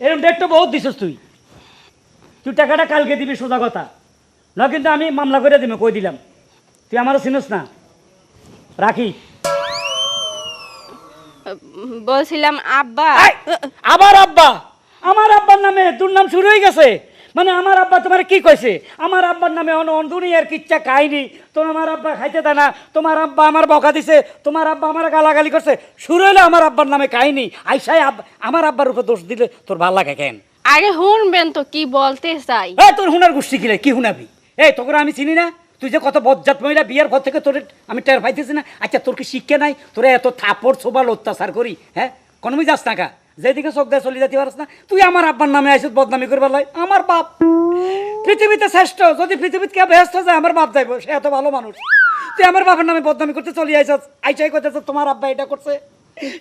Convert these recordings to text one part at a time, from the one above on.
এরকম ডেট তো বহুত দিছিস তুই। তুই টাকাটা কালকে দিবি সোজা কথা। না কিন্তু আমি মামলা করে দিবি কই দিলাম। তুই আমারও চিনিস না। রাখি। বলছিলাম আব্বা। আবার আব্বা। আমার আব্বার নামে তোর নাম শুরু হয়ে গেছে। মানে আমার আব্বা তোমার কি কইছে? আমার আব্বার নামে দুনিয়ার কিচ্ছা কাহিনী। তোর আমার আব্বা খাইতে দেয় না। তোমার আব্বা আমার বকা দিছে। তোমার আব্বা আমার গালাগালি করছে। শুরু হইল আমার আব্বার নামে কাহিনী। আইসাই আমার আব্বার উপর দোষ দিলে তোর ভালো লাগে কেন? আগে শুনবেন তো কি বলতে চাই? এই তোর হুনার গোষ্ঠী কিলে কি হুনাবি? এই তোকে আমি চিনি না? তুই যে কত বজ্জাত মহিলা বিয়ার পর থেকে তোর আমি টের পাইতেছি না। আচ্ছা তোর কি শিক্ষা নাই? তোরা এত থাপড় ছোবাল অত্যাচার করি হ্যাঁ? কোনোমি যাস না কা? যেদিকে চোখ দেয় চলে যেতে পারস না। তুই আমার আব্বার নামে আইসত বদনামি করবার লাই। আমার বাপ। পৃথিবীতে শ্রেষ্ঠ যদি পৃথিবীতে কে ব্যস্ত যায় আমার বাপ যাইব। সে এত ভালো মানুষ। তুই আমার বাবার নামে বদনামি করতে চলে আইসস। আইসাই করতেছ তোমার আব্বা এটা করছে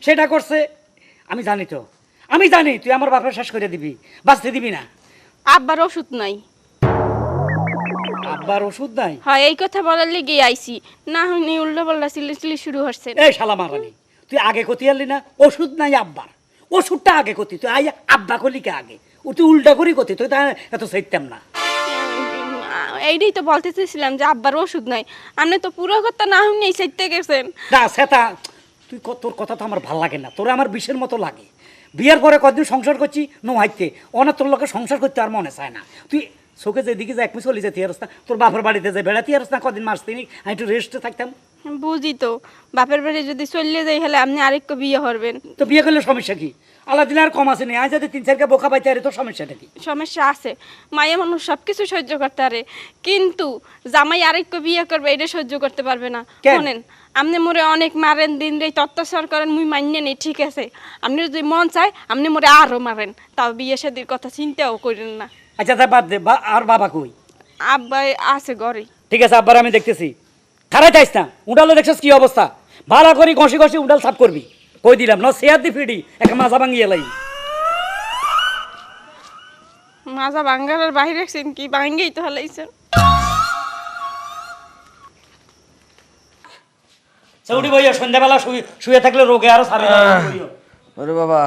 সেটা করছে। আমি জানি তো। আমি জানি তুই আমার বাপের শেষ করে দিবি। বাঁচতে দিবি না। আব্বার ওষুধ নাই। আব্বার ওষুধ নাই? হয় এই কথা বলার লেগে আইছি। না হয়নি উল্টো পাল্টা চিল্লি শুরু হচ্ছে। এই শালা মারানি তুই আগে কতি আনলি না? ওষুধ নাই আব্বার। ওষুধটা আগে কতি তুই আই আব্বা কলিকে আগে? ও তুই উল্টা করি কতি তুই তা এত চাইতাম না। এইটাই তো বলতে চাইছিলাম যে আব্বার ওষুধ নাই। আপনি তো পুরো কথা না হয়নি এই সাইডতে গেছেন। না সেটা তুই তোর কথা তো আমার ভালো লাগে না তোর আমার বিষের মতো লাগে। বিয়ের পরে কদিন সংসার করছি নো হাইতে। অনেক তোর লোকে সংসার করতে আর মনে চায় না। তুই চোখে যেদিকে যে এক মিস চলে যেতে না তোর বাপের বাড়িতে যে বেড়াতে না কদিন মাস তিনি আমি একটু রেস্টে থাকতাম। বুঝি তো। বাপের বাড়ি যদি চললে যাই হলে আপনি আরেকটু বিয়ে করবেন। তো বিয়ে করলে সমস্যা কি? আল্লাহ আর কম আসেনি আজ যদি তিন চারকে বোকা পাইতে আরে তোর সমস্যাটা কি? সমস্যা আছে। মায়া মানুষ সব কিছু সহ্য করতে পারে। কিন্তু জামাই আরেকটু বিয়ে করবে এটা সহ্য করতে পারবে না? শোনেন আপনি মোরে অনেক মারেন দিন রে অত্যাচার করেন মুই মান্য নেই ঠিক আছে। আপনি যদি মন চায় আপনি মোরে আরও মারেন। তাও বিয়ে শাদির কথা চিন্তাও করেন না। আচ্ছা তা বাদ দে। আর বাবা কই? আব্বাই আছে ঘরে। ঠিক আছে আব্বার আমি দেখতেছি। খারাই চাইস না উডালে দেখছিস কি অবস্থা? ভালো করি ঘষি ঘষি উডাল সাফ করবি। কই দিলাম না শেয়ার দি ফিডি একটা মাজা ভাঙিয়ে লাই। মাজা বাঙ্গালের বাইরে কি বাঙ্গেই তো হালাইছেন চৌড়ি বইয়া সন্ধ্যাবেলা শুয়ে শুয়ে থাকলে রোগে আরও সারে ওরে বাবা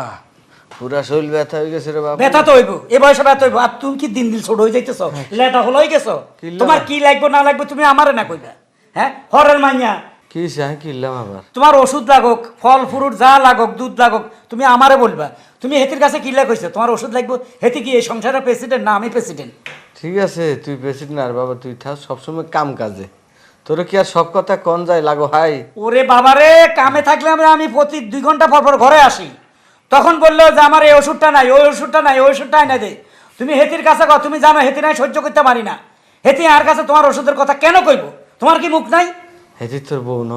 পুরা শরীর ব্যথা হয়ে গেছে রে বাবা। ব্যথা তো হইব এ বয়সে ব্যথা হইব। আর তুমি কি দিন দিন ছোট হয়ে যাইতেছ? লেটা হলোই গেছো? তোমার কি লাগবে না লাগবে তুমি আমারে না কইবা। হ্যাঁ? হরের মাইয়া। কি চাই কিনলাম আবার? তোমার ওষুধ লাগুক ফল ফ্রুট যা লাগুক দুধ লাগুক তুমি আমারে বলবা। তুমি হেতির কাছে কি কইছো তোমার ওষুধ লাগবে? হেতি কি এই সংসারের প্রেসিডেন্ট না আমি প্রেসিডেন্ট ঠিক আছে তুই প্রেসিডেন্ট আর বাবা তুই থাক সবসময় কাম কাজে। তোর কি আর সব কথা কন যায় লাগো হাই? ওরে বাবারে কামে থাকলে আমি আমি প্রতি দুই ঘণ্টা পর পর ঘরে আসি। তখন বলল যে আমার এই ওষুধটা নাই ওই ওষুধটা নাই ওই ওষুধটা না দে। তুমি হেতির কাছে তুমি জানো হেতি নাই সহ্য করতে পারি না। হেতি আর কাছে তোমার ওষুধের কথা কেন কইব? তোমার কি মুখ নাই? হেতি তোর বউ ন।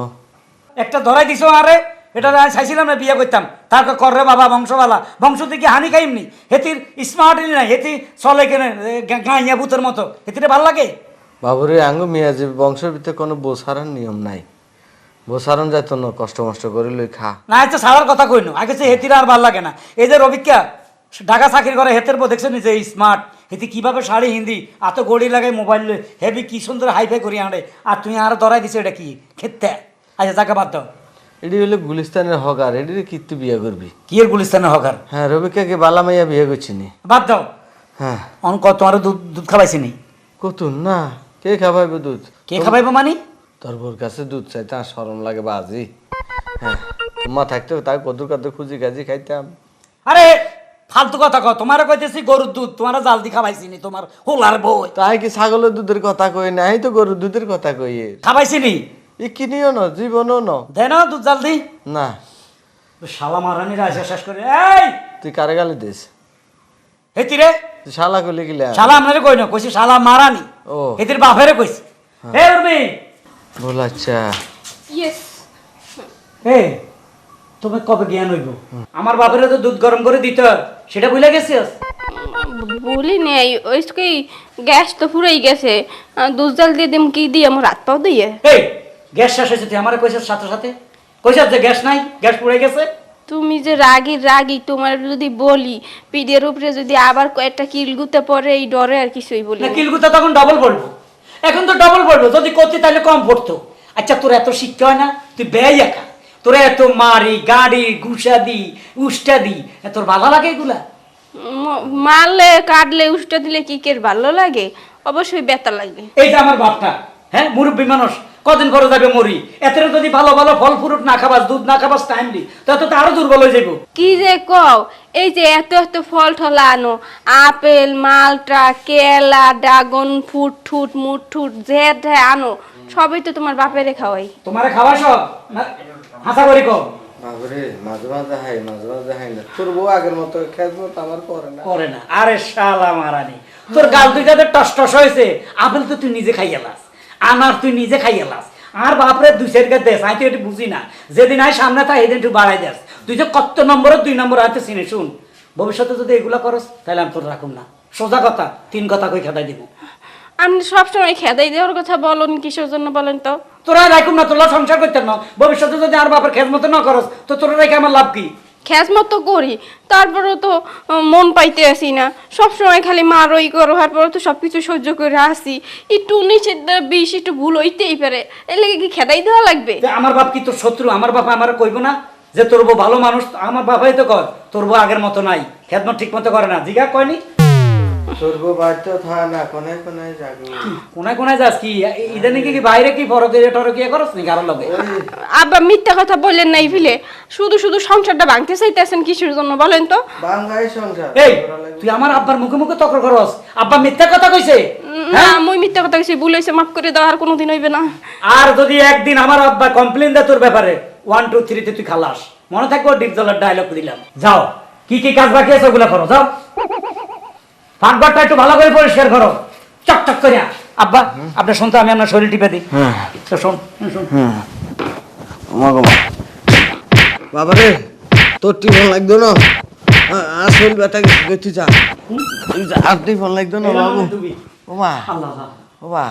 একটা ধরাই দিছো আরে এটা আমি চাইছিলাম না বিয়ে করতাম। তারপর কররে বাবা বংশবালা। বংশ থেকে হানি খাইমনি? হেতির স্মার্ট নাই হেতি চলে কেন গাঁইয়া ভূতের মতো। হেতিরে ভালো লাগে? বাবুরে আঙ্গ মিয়া যে বংশের ভিতরে কোনো বোসারার নিয়ম নাই। বোসারণ যায় তো ন কষ্ট মষ্ট করে লই খা। না আচ্ছা সারার কথা কইনো। আগে সে হেতিরা আর ভালো লাগে না। এই যে রবিকা ঢাকা চাকরি করে হেতের বউ দেখছ নিজে স্মার্ট হেতি কীভাবে শাড়ি হিন্দি? এত গড়ি লাগাই মোবাইল হেভি কি সুন্দর হাইফাই করি আনে আর তুমি আর ধরাই দিছো এটা কি? খেতে। আচ্ছা যাকে বাদ দাও। এটি হলো গুলিস্তানের হকার। এটি কীর্তি বিয়ে করবি? কি এর গুলিস্তানের হকার? হ্যাঁ রবিকাকে বালা মাইয়া বিয়ে করছিনি। বাদ দাও। হ্যাঁ। অন কত তোমার দুধ দুধ খাবাইছি নি কতুন? না কে খাবাইবে দুধ? কে খাবাইবো মানি? তোর বোর কাছে দুধ চাইতে আর সরম লাগে বাজি। হ্যাঁ মা থাকতে তাই কদুর কাদুর খুঁজি গাজি খাইতাম। আরে ফালতু কথা কও তোমার কইতেছি গরুর দুধ তোমার জালদি খাবাইছি নি তোমার হোলার বই তাই কি ছাগলের দুধের কথা কই নাই? তো গরুর দুধের কথা কই খাবাইছি নি ই কিনিও ন জীবনও ন। দেন দুধ জালদি না। শালা মারানিরা এসে শেষ করে। এই! তুই কারে গালি দিস? হেতি রে? শালা কইলে গিলা। শালা আপনারে কই না কইছি শালা মারানি ও। হেতির বাপেরে কইছি। হে উর্মি বল আচ্ছা। ইয়েস হে তুমি কবে জ্ঞান হইব? আমার বাপেরে তো দুধ গরম করে দিত সেটা বুঝলে গেছিস? বলি নেই। ওই কি গ্যাস তো পুরাই গেছে। দুধ জাল দিয়ে দিম কি দিয়ে? আমার রাত পাও দিয়ে। এই গ্যাস শেষ হয়েছে তুই আমার কইছিস সাথে সাথে? কইছিস যে গ্যাস নাই গ্যাস পুড়ে গেছে? তুমি যে রাগি রাগি তোমার যদি বলি পিঠের উপরে যদি আবার কয়েকটা কিলগুতে পরে এই ডরে আর কিছুই বলি না। কিলগুতা তখন ডবল পড়ব এখন তো ডবল পড়ব যদি করতে তাহলে কম পড়তো। আচ্ছা তোর এত শিক্ষা হয় না? তুই ব্যয় একা। তোরা এত মারি গাড়ি ঘুষা দি উষ্টা দি তোর ভালো লাগে এগুলা? মারলে কাটলে উষ্টা দিলে কি কের ভালো লাগে? অবশ্যই ব্যথা লাগবে। এইটা আমার বাপটা হ্যাঁ মুরব্বী মানুষ কদিন পরে যাবে মরি এতে যদি ভালো ভালো ফল ফ্রুট না খাবাস দুধ না খাবাস টাইমলি তাতে তো আরও দুর্বল হয়ে যাব কি যে কও এই যে এত এত ফল ঠল আনো আপেল মালটা কেলা ড্রাগন ফ্রুট ঠুট মুট ঠুট যে আনো সবই তো তোমার বাপেরে খাওয়াই। তোমারে খাওয়া সব? না হাসা করি কম বাবরে মাঝে মাঝে হাই মাঝে মাঝে হাই না। তোর বউ আগের মতো খেদমত আমার করে না। করে না। আরে শালা মারানি তোর গাল দুইটাতে টস টস হয়েছে। আপেল তো তুই নিজে খাইয়ালাস আনার তুই নিজে আর বাপরে দুই সাইডকে দেশ আমি তো এটি বুঝি না। যেদিন আয় সামনে তা সেদিন একটু বাড়াই দেস। তুই যে কত নম্বরের দুই নম্বর হয়তো চিনে শুন। ভবিষ্যতে যদি এগুলা করস তাহলে আমি তোর রাখুন না। সোজা কথা তিন কথা কই খেদাই দিব। আপনি সবসময় খেদাই দেওয়ার কথা বলেন কিসের জন্য বলেন তো? তোরা রাখুন না তোরা সংসার করতেন না। ভবিষ্যতে যদি আর বাপের খেদ মতো না করস তো তোরা রেখে আমার লাভ কি? খ্যাস মতো করি তারপরেও তো মন পাইতে আসি না। সবসময় খালি মারই করো তারপরে তো সব কিছু সহ্য করে আসি। একটু নিচের বিষ একটু ভুল হইতেই পারে। এর লেগে কি খেদাই দেওয়া লাগবে? আমার বাপ কি তোর শত্রু? আমার বাপ আমার কইব না যে তোর বউ ভালো মানুষ? আমার বাবাই তো কর তোর বউ আগের মতো নাই। খেদমত ঠিক মতো করে না। জিগা কয়নি? আব্বা মিথ্যা কথা বললেন নাই ফিলে শুধু শুধু সংসারটা ভাঙতে চাইতেছেন কিসের জন্য বলেন তো? এই তুই আমার আব্বার মুখে মুখে তকর করস। আব্বা মিথ্যা কথা কইছে? না মুই মিথ্যা কথা কিছু ভুল হয়েছে মাফ করে দাও আর কোনোদিন হইবে না। আর যদি একদিন আমার আব্বা কমপ্লেন দেয় তোর ব্যাপারে ওয়ান টু থ্রিতে তুই খালাস। মনে থাকব ডিপ জলের ডায়লগ দিলাম। যাও কি কি কাজ বাকি আছে ওগুলা করো যাও। ফাঁকঘরটা একটু ভালো করে পরিষ্কার করো। চকচক করে আব্বা আপনার শুনতে আমি আপনার শরীর টিপে দিই। তো শোন শোন। বাবারে তোর টিফোন লাগতো না? আসল বেটা গেছে যা। আর টিফোন লাগতো না বাবু? ওমা। ওমা।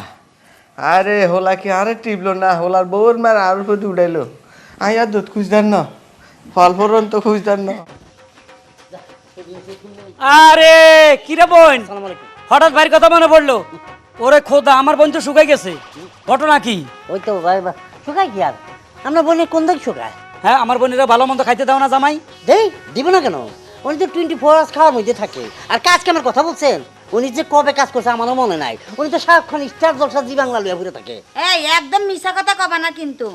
আরে হোলা কি আরে টিপলো না? হোলার বউর মার আর প্রতি উঠাইলো আই আর দুধ খুঁজতেন না। ফল ফরন তো খুঁজতেন না। আরে কিরে বোন? হঠাৎ ভাইয়ের কথা মনে পড়ল। ওরে খোদা আমার বোন তো শুকাই গেছে। ঘটনা কি? ওই তো ভাই শুকাই কি আর? আমরা বোনের কোন দিক শুকায়? হ্যাঁ আমার বোনেরা ভালো মন্দ খাইতে দাও না জামাই। দেই দিব না কেন? উনি তো টোয়েন্টি ফোর আওয়ার্স খাওয়ার মধ্যে থাকে। আর কাজ কেমন কথা বলছেন? উনি যে কবে কাজ করছে আমারও মনে নাই। উনি তো সারাক্ষণ স্টার জলসা জি বাংলা লইয়া ঘুরে থাকে। এই একদম মিশা কথা কবা না কিন্তু।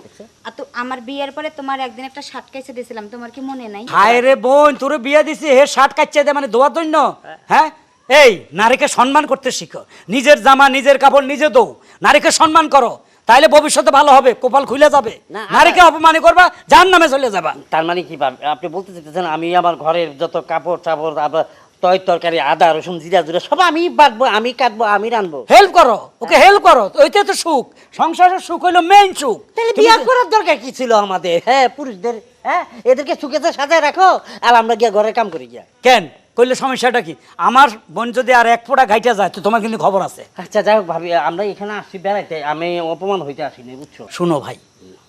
আর তো আমার বিয়ের পরে তোমার একদিন একটা শার্ট কাইছে দিয়েছিলাম তোমার কি মনে নাই? হায় রে বোন তোর বিয়ে দিছি হে শার্ট কাচ্চে দে মানে দোয়ার জন্য? হ্যাঁ? এই নারীকে সম্মান করতে শিখো। নিজের জামা নিজের কাপড় নিজে দৌ। নারীকে সম্মান করো। তাইলে ভবিষ্যতে ভালো হবে কপাল খুলে যাবে। নারীকে অপমানি করবা যার নামে চলে যাবা। তার মানে কি আপনি বলতে চাইতেছেন আমি আমার ঘরের যত কাপড় চাপড় আবার তয় তরকারি আদা রসুন জিরা জুরা সব আমি বাটবো আমি কাটবো আমি রানবো হেল্প করো ওকে হেল্প করো ওইতে তো সুখ। সংসারের সুখ হইল মেইন সুখ। তাহলে বিয়ে করার দরকার কি ছিল আমাদের? হ্যাঁ পুরুষদের হ্যাঁ এদেরকে সুখেতে সাজায় রাখো আর আমরা গিয়ে ঘরের কাম করি গিয়া। কেন? কইলে সমস্যাটা কি? আমার বোন যদি আর এক ফোঁটা ঘাইটা যায় তো তোমার কিন্তু খবর আছে। আচ্ছা যাই হোক ভাবি আমরা এখানে আসছি বেড়াইতে আমি অপমান হইতে আসিনি বুঝছ? শুনো ভাই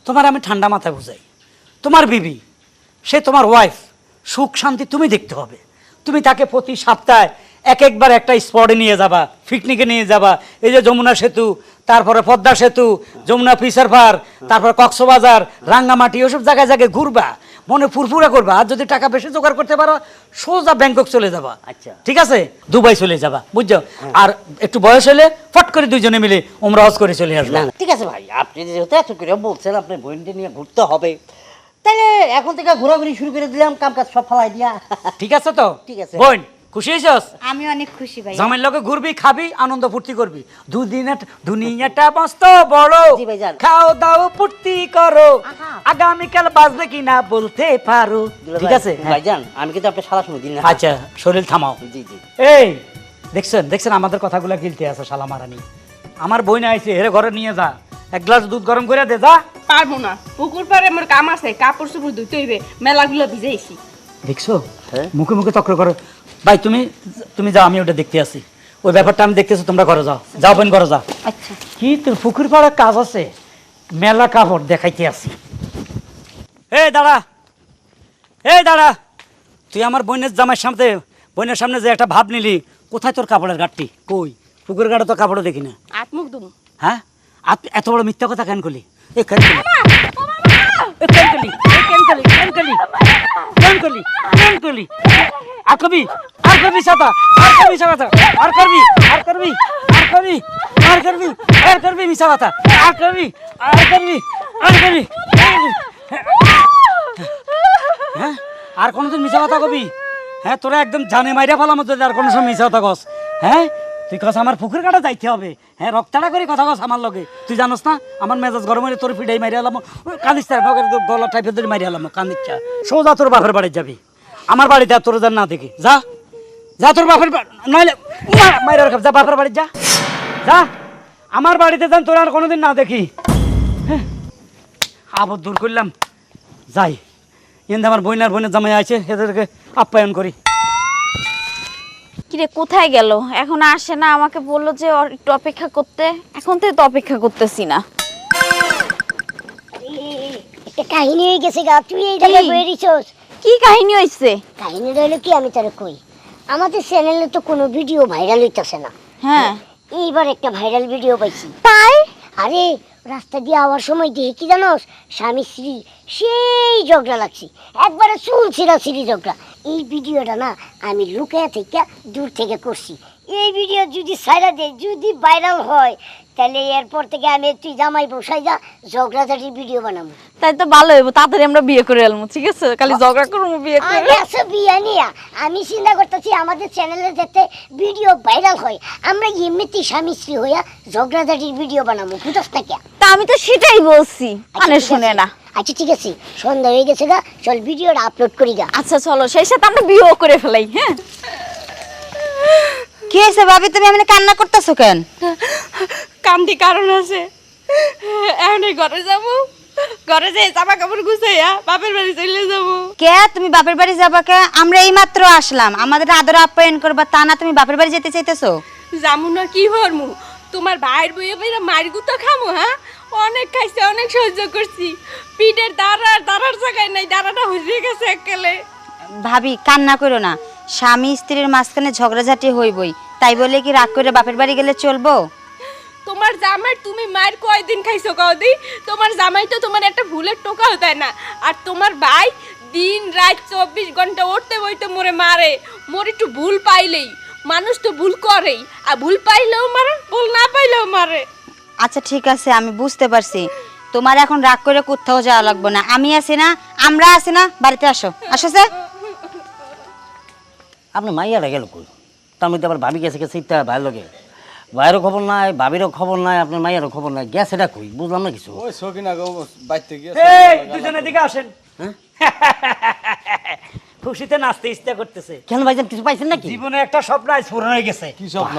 তোমার আমি ঠান্ডা মাথায় বুঝাই। তোমার বিবি সে তোমার ওয়াইফ সুখ শান্তি তুমি দেখতে হবে তুমি তাকে প্রতি সপ্তাহে এক একবার একটা স্পটে নিয়ে যাবা পিকনিকে নিয়ে যাবা। এই যে যমুনা সেতু তারপরে পদ্মা সেতু যমুনা ফিসার পার তারপরে কক্সবাজার রাঙ্গামাটি ওসব জায়গায় জায়গায় ঘুরবা। মনে ফুরফুরা করবা। আর যদি টাকা বেশি জোগাড় করতে পারো সোজা ব্যাংকক চলে যাবা। আচ্ছা। ঠিক আছে? দুবাই চলে যাবা বুঝছ? আর একটু বয়স হলে ফট করে দুইজনে মিলে ওমরা হজ করে চলে আসবা। ঠিক আছে ভাই আপনি যেহেতু এত করে বলছেন আপনি বোনকে নিয়ে ঘুরতে হবে। তাহলে এখন থেকে ঘোরাঘুরি শুরু করে দিলাম কাম কাজ সব ফালাই দিয়া। ঠিক আছে তো? ঠিক আছে। বোন খুশি হয়েছস? আমি অনেক খুশি ভাই। জামাইয়ের লগে ঘুরবি খাবি আনন্দ ফুর্তি করবি। দুদিনে দুনিয়াটা মস্ত বড়। খাও দাও ফুর্তি করো। আহা। আগামীকাল বাজবে কিনা বলতে পারো। ঠিক আছে? হ্যাঁ। ভাইজান আমি কিন্তু আপনার সারা শুনে দিন না। আচ্ছা শরীর থামাও। জি জি। এই দেখছেন দেখছেন আমাদের কথাগুলো গিলতে আছে শালা মারানি আমার বই না আইছে হেরে ঘরে নিয়ে যা। এক গ্লাস দুধ গরম করে দে যা। পারব না। পুকুর পাড়ে আমার কাম আছে কাপড় চোপড় ধুতে হইবে মেলাগুলো ভিজাইছি। দেখছ? হ্যাঁ। মুখে মুখে চক্র করো। ভাই তুমি তুমি যাও আমি ওটা দেখতে আসি। ওই ব্যাপারটা আমি দেখতেছি তোমরা ঘরে যাও। যাও বোন ঘরে যাও। আচ্ছা। কি তোর পুকুর পাড়ার কাজ আছে? মেলা কাপড় দেখাইতে আসি। এই দাঁড়া। এই দাঁড়া। তুই আমার বোনের জামার সামনে বোনের সামনে যে একটা ভাব নিলি কোথায় তোর কাপড়ের গাঠটি কই? পুকুরের গাড়ে তো কাপড়ও দেখি না। আত্মুখ দুম। হ্যাঁ? এত বড় মিথ্যা কথা কেন করলি? এ কেন করলি? এ কেন করলি? এ কেন করলি? কেন করলি? কেন করলি? কেন করলি? আর কবি আর করবি সাতা আর করবি সাতা আর করবি? আর করবি? আর করবি? আর করবি? আর করবি মিশা কথা আর করবি? আর করবি? আর করবি? হ্যাঁ? আর কোনোদিন মিশা কথা কবি? হ্যাঁ তোরা একদম জানে মাইরা ফেলাম যদি আর কোনো সময় মিশা কথা কস। হ্যাঁ? তুই কস আমার পুকুর কাটা যাইতে হবে। হ্যাঁ রক্তাটা করে কথা কস আমার লগে। তুই জানোস না, আমার মেজাজ গরম হলে তোর ফিডাই মারি আলাম। কান্দিস তার গলা টাইপের ধরে মারি আলাম কান্দিচ্ছা সোজা তোর বাপের বাড়ি যাবি। আমার বাড়িতে আর তোর যান না দেখি। যা। যা তোর বাপের মাইরা রাখ যা বাপের বাড়ি, যা। যা। আমার বাড়িতে যান তোর আর কোনোদিন না দেখি। হ্যাঁ? আবদ দূর করলাম। যাই। কিন্তু আমার বইনার বোনের জামাই আছে এদেরকে আপ্যায়ন করি। কিরে কোথায় গেল? এখন আসে না আমাকে বলল যে ওর একটু অপেক্ষা করতে। এখন থেকে তো অপেক্ষা করতেছি না। একটা কাহিনী হয়ে গেছে গা তুই এই জায়গায় কি? বয়ে দিছস? কি কাহিনী হয়েছে কাহিনী রইল কি আমি তোরে কই? আমাদের চ্যানেলে তো কোনো ভিডিও ভাইরাল হইতাছে না। হ্যাঁ। এইবার একটা ভাইরাল ভিডিও পাইছি। তাই? আরে রাস্তা দিয়ে আওয়ার সময় দেখে কি জানোস, স্বামী স্ত্রী সেই ঝগড়া লাগছি। একবারে চুল ছিঁড়া ছিঁড়ি ঝগড়া। এই ভিডিওটা না আমি লুকায়া থেকে দূর থেকে করছি। এই ভিডিও যদি সাইরা দেয় যদি ভাইরাল হয় তাহলে এরপর থেকে আমি তুই জামাই বসাই যা ঝগড়াঝাটির ভিডিও বানাবো। তাই তো ভালো হইব তাড়াতাড়ি আমরা বিয়ে করে এলমু ঠিক আছে? খালি ঝগড়া করব বিয়ে করে। আরে আসো বিয়া নিয়া। আমি চিন্তা করতেছি আমাদের চ্যানেলে যাতে ভিডিও ভাইরাল হয় আমরা এমনিতেই স্বামী স্ত্রী হইয়া ঝগড়াঝাটির ভিডিও বানাবো বুঝতে থাকে তা আমি তো সেটাই বলছি মানে শুনে না। আচ্ছা ঠিক আছে সন্ধ্যা হয়ে গেছে গা চল ভিডিওটা আপলোড করি গা। আচ্ছা চলো সেই সাথে আমরা বিয়েও করে ফেলাই হ্যাঁ? কি হয়েছে ভাবি? তুমি এমনি কান্না করতেছো কেন? কান্দি কারণ আছে। এখন ঘরে যাব। ঘরে যে জামা কাপড় গুছাইয়া বাপের বাড়ি চলে যাব। কে? তুমি বাপের বাড়ি যাবা কে? আমরা এই মাত্র আসলাম। আমাদের আদর আপ্যায়ন করবা তা না তুমি বাপের বাড়ি যেতে চাইতেছো? যামু না কি হরমু? তোমার ভাইয়ের বইয়ে বইরা মারগু তো খামু হ্যাঁ? অনেক খাইছে অনেক সহ্য করছি। পিঠের দাঁড়া দাঁড়ার জায়গায় নাই দাঁড়াটা হয়ে গেছে এককালে ভাবি কান্না করো না। স্বামী স্ত্রীর মাঝখানে ঝগড়াঝাটি হইবই। তাই বলে কি রাগ করে বাপের বাড়ি গেলে চলবো? তোমার জামাই তুমি মায়ের কয়দিন খাইছো কদি তোমার জামাই তো তোমার একটা ভুলের টোকাও দেয় না। আর তোমার ভাই দিন রাত চব্বিশ ঘণ্টা উঠতে বইতে মোরে মারে। মোর একটু ভুল পাইলেই। মানুষ তো ভুল করেই। আর ভুল পাইলেও মারে ভুল না পাইলেও মারে। আচ্ছা ঠিক আছে আমি বুঝতে পারছি। তোমার এখন রাগ করে কোথাও যাওয়া লাগবে না। আমি আছি না আমরা আছি না বাড়িতে আসো। আসো স্যার। আপনার মাইয়ারা গেল কই? তার মধ্যে আবার ভাবি গেছে গেছে ইত্যা ভাই লগে। ভাইয়েরও খবর নাই ভাবিরও খবর নাই আপনার মাইয়ারও খবর নাই গেছে এটা কই? বুঝলাম না কিছু। ওই সকিনা গো বাইতে গিয়ে এই দুজনের দিকে আসেন। খুশিতে নাচতে ইচ্ছা করতেছে। কেন ভাইজান কিছু পাইছেন নাকি? জীবনে একটা স্বপ্ন আজ পূরণ হয়ে গেছে। কি স্বপ্ন?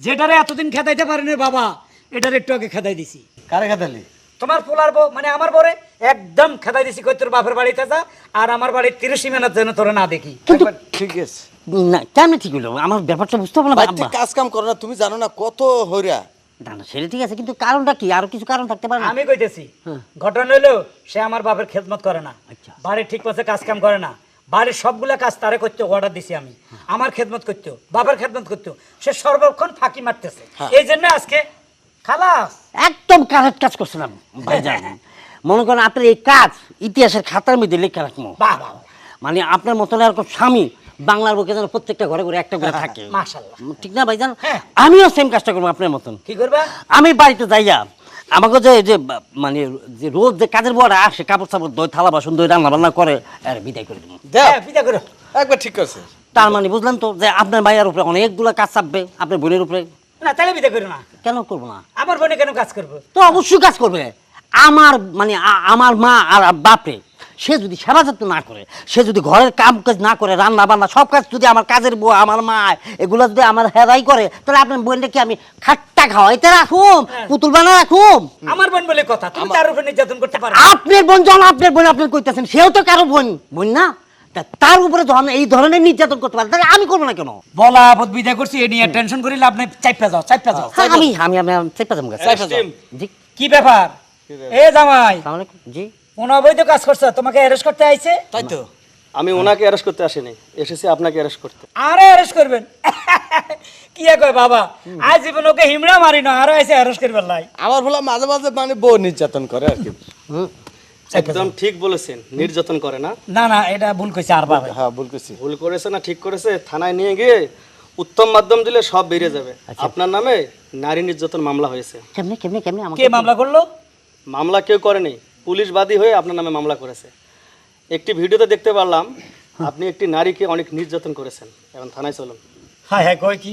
যেটারে এতদিন খেদাইতে পারেনি বাবা এটার একটু আগে খেদাই দিছি। কারে খাতালি তোমার পোলার বউ মানে আমার বরে একদম খেদাই দিছি কই তোর বাপের বাড়িতে যা আর আমার বাড়ির তিরিশ মিনিট যেন তোরা না দেখি। ঠিক আছে। না কেমন ঠিক হইল আমার ব্যাপারটা বুঝতে পারলাম কাজ কাম করো না তুমি জানো না কত হইরা। না না সেটা ঠিক আছে কিন্তু কারণটা কি? আরও কিছু কারণ থাকতে পারে না? আমি কইতেছি ঘটনা হইল সে আমার বাপের খেদমত করে না। আচ্ছা। বাড়ির ঠিক মতো কাজ কাম করে না। বাড়ির সবগুলা কাজ তারে করতে অর্ডার দিছি আমি। আমার খেদমত করতো বাবার খেদমত করতো। সে সর্বক্ষণ ফাঁকি মারতেছে। এই জন্য আজকে খালাস। একদম কারেক্ট কাজ করছিলাম মনে করেন আপনার এই কাজ ইতিহাসের খাতার মধ্যে লেখা রাখব। মানে আপনার মতন আর স্বামী বাংলার বুকে যেন প্রত্যেকটা ঘরে ঘরে একটা করে থাকে। মাশাআল্লাহ। ঠিক না ভাইজান? হ্যাঁ। আমিও সেম কাজটা করব আপনার মতন। কি করবা? আমি বাড়িতে যাইয়া আমাকে যে যে মানে যে রোজ যে কাজের বড়া আসে কাপড় চাপড় দই থালা বাসন দই রান্না বান্না করে আর বিদায় করে দেবো। হ্যাঁ, বিদা করো। একবার ঠিক আছে। তার মানে বুঝলেন তো যে আপনার ভাইয়ার উপরে অনেকগুলো কাজ চাপবে আপনার বোনের উপরে। না তাহলে বিদা করো না। কেন করব না? আমার বোনে কেন কাজ করব? তো অবশ্যই কাজ করবে। আমার মানে আ- আমার মা আর বাপে সে যদি সেবা যত্ন না করে সে যদি ঘরের কাম কাজ না করে রান্না বান্না সব কাজ যদি আমার কাজের বউ আমার মা এগুলো যদি আমার হেরাই করে তাহলে আপনার বোনটা কি আমি খাট্টা খাওয়াইতে রাখুম? পুতুল বানা রাখুম? আমার বোন বলে কথা তুমি তার উপর নির্যাতন করতে পারো আপনার বোন যখন আপনার বোন আপনার কইতেছেন সেও তো কারও বোন। বোন না? তার উপরে যখন এই ধরনের নির্যাতন করতে পারে তাহলে আমি করব না কেন? বলা আপদ বিদায় করছি এ নিয়ে টেনশন করি লাভ নাই চাইপা যাও চাইপা যাও। হ্যাঁ, আমি আমি আমি চেপা যাব কি ব্যাপার? এ জামাই। আসসালামু কাজ করছ তোমাকে অ্যারেস্ট করতে আইছে? তাই তো। আমি ওনাকে অ্যারেস্ট করতে আসিনি এসেছি আপনাকে অ্যারেস্ট করতে। আরে অ্যারেস্ট করবেন? কি কয় বাবা? আজ জীবন ওকে হিমড়া মারি না আরও এসে অ্যারেস্ট করবেন লাই। আমার হলো মাঝে মাঝে মানে বউ নির্যাতন করে আর কি। একদম ঠিক বলেছেন নির্যাতন করে না। না না এটা ভুল কইছে আর বাবা হ্যাঁ ভুল ভুল করেছে না ঠিক করেছে থানায় নিয়ে গিয়ে উত্তম মাধ্যম দিলে সব বেরিয়ে যাবে। আপনার নামে নারী নির্যাতন মামলা হয়েছে। কেমনে কেমনে কেমনে আমাকে কে মামলা করল? মামলা কেউ করেনি। পুলিশ বাদী হয়ে আপনার নামে মামলা করেছে। একটি ভিডিওতে দেখতে পারলাম আপনি একটি নারীকে অনেক নির্যাতন করেছেন। এখন থানায় চলুন। হায় হায় কয় কি?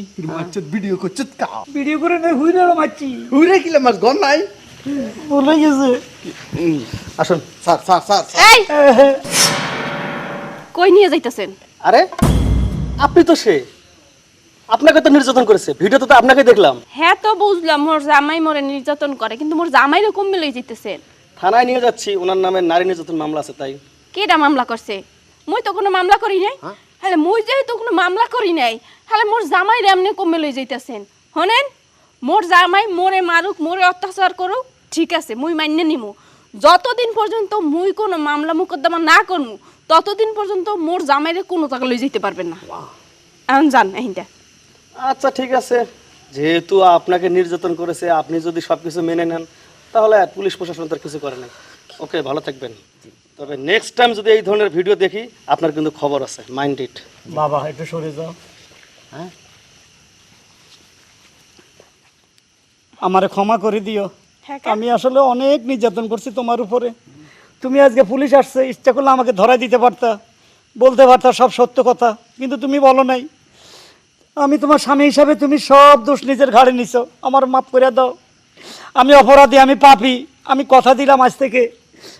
ভিডিও করছিস কা। ভিডিও করে নয় হুই না মারছি। উড়ে কিলে মাছ গন নাই। বলে গেছে। আসুন স্যার স্যার স্যার এই! কই নিয়ে যাইতেছেন? আরে আপনি তো সে আপনাকে তো নির্যাতন করেছে। ভিডিওতে তো আপনাকে দেখলাম। হ্যাঁ তো বুঝলাম মোর জামাই মোরে নির্যাতন করে কিন্তু মোর জামাই কম মিলে যেতেছেন থানায় নিয়ে যাচ্ছি ওনার নামে নারী নির্যাতন মামলা আছে তাই। কেডা মামলা করছে? মুই তো কোনো মামলা করি নাই। হ্যাঁ? মুই যেহেতু কোনো মামলা করি নাই তাহলে মোর জামাই এমনি কমে লই যাইতেছেন। হনেন? মোর জামাই মোরে মারুক মোরে অত্যাচার করুক ঠিক আছে মুই মান্য নিমু। যতদিন পর্যন্ত মুই কোনো মামলা মোকদ্দমা না করমু ততদিন পর্যন্ত মোর জামাইরে কোনো টাকা লই যেতে পারবেন না। এখন যান এইটা আচ্ছা ঠিক আছে। যেহেতু আপনাকে নির্যাতন করেছে আপনি যদি সবকিছু মেনে নেন তাহলে পুলিশ প্রশাসন তার কিছু করে না ওকে ভালো থাকবেন। তবে নেক্সট টাইম যদি এই ধরনের ভিডিও দেখি আপনার কিন্তু খবর আছে মাইন্ড ইট বাবা একটু সরে যাও। হ্যাঁ? আমারে ক্ষমা করে দিও। হ্যাঁ, আমি আসলে অনেক নির্যাতন করছি তোমার উপরে। তুমি আজকে পুলিশ আসছে ইচ্ছা করলে আমাকে ধরাই দিতে পারতা বলতে পারতা সব সত্য কথা কিন্তু তুমি বলো নাই। আমি তোমার স্বামী হিসাবে তুমি সব দোষ নিজের ঘাড়ে নিছো আমার মাফ করে দাও। আমি অপরাধী আমি পাপি। আমি কথা দিলাম আজ থেকে।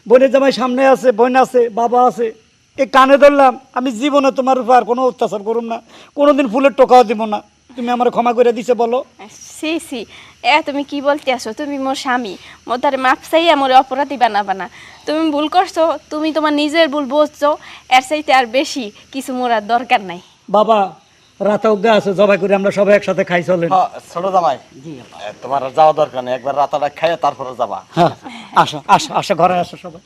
বোনের জামাই সামনে আছে বোন আছে বাবা আছে। এ কানে ধরলাম আমি জীবনে তোমার উপর আর কোনো অত্যাচার করুম না। কোনোদিন ফুলের টোকাও দিব না। তুমি আমার ক্ষমা করে দিছে বলো। C C. এ তুমি কি বলতে আসো তুমি মোর স্বামী। মোর তারে মাপ চাই আমার অপরাধী বানাবা না। তুমি ভুল করছ তুমি তোমার নিজের ভুল বুঝছ। এর চাইতে আর বেশি কিছু মোর আর দরকার নাই। বাবা রাতে অজ্ঞা আছে জবাই করে আমরা সবাই একসাথে খাই চলেন। ছোট জামাই। তোমার যাওয়া দরকার নেই একবার রাতাটা খাইয়ে তারপরে যাবা। হ্যাঁ আসো আসো আসো ঘরে আসো সবাই।